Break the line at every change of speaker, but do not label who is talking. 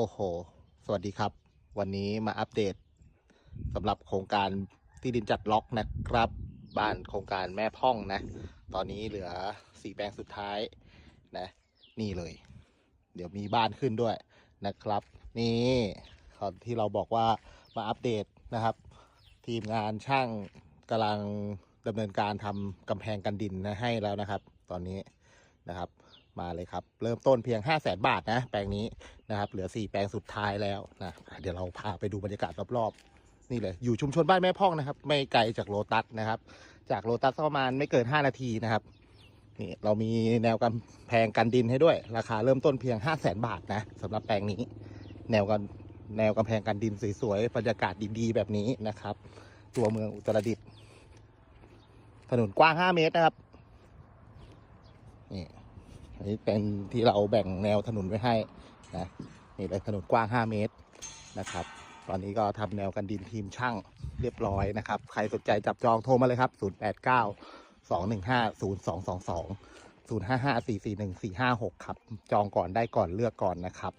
โอ้โห สวัสดีครับ วันนี้มาอัปเดตสำหรับโครงการที่ดินจัดล็อกนะครับ บ้านโครงการแม่พ่องนะ ตอนนี้เหลือสี่แปลงสุดท้ายนะ นี่เลย เดี๋ยวมีบ้านขึ้นด้วยนะครับ นี่ตอนที่เราบอกว่ามาอัปเดตนะครับ ทีมงานช่างกำลังดำเนินการทำกำแพงกันดินนะให้แล้วนะครับ ตอนนี้นะครับ มาเลยครับ เริ่มต้นเพียง 5 0 0แสนบาทนะ แปลงนี้นะครับ เหลือ 4 แปลงสุดท้ายแล้วนะ เดี๋ยวเราพาไปดูบรรยากาศรอบๆ นี่เลย อยู่ชุมชนบ้านแม่พ่องนะครับ ไม่ไกลจากโลตัสนะครับ จากโลตัสประมาณไม่เกิน 5 นาทีนะครับ นี่เรามีแนวกำแพงกันดินให้ด้วย ราคาเริ่มต้นเพียง 5 0 0แสนบาทนะสำหรับแปลงนี้ แนวกันแนวกำแพงกันดินสวยๆ บรรยากาศดีๆ แบบนี้นะครับ ตัวเมืองอุตรดิตถ์ถนนกว้าง 5 เมตรนะครับนี่ อันนี้เป็นที่เราแบ่งแนวถนนไว้ให้นะนี่เลยถนนกว้าง 5 เมตรนะครับ ตอนนี้ก็ทำแนวกันดินทีมช่างเรียบร้อยนะครับ ใครสนใจจับจองโทรมาเลยครับ 089 215 0222 055 441 456 ครับ จองก่อนได้ก่อนเลือกก่อนนะครับ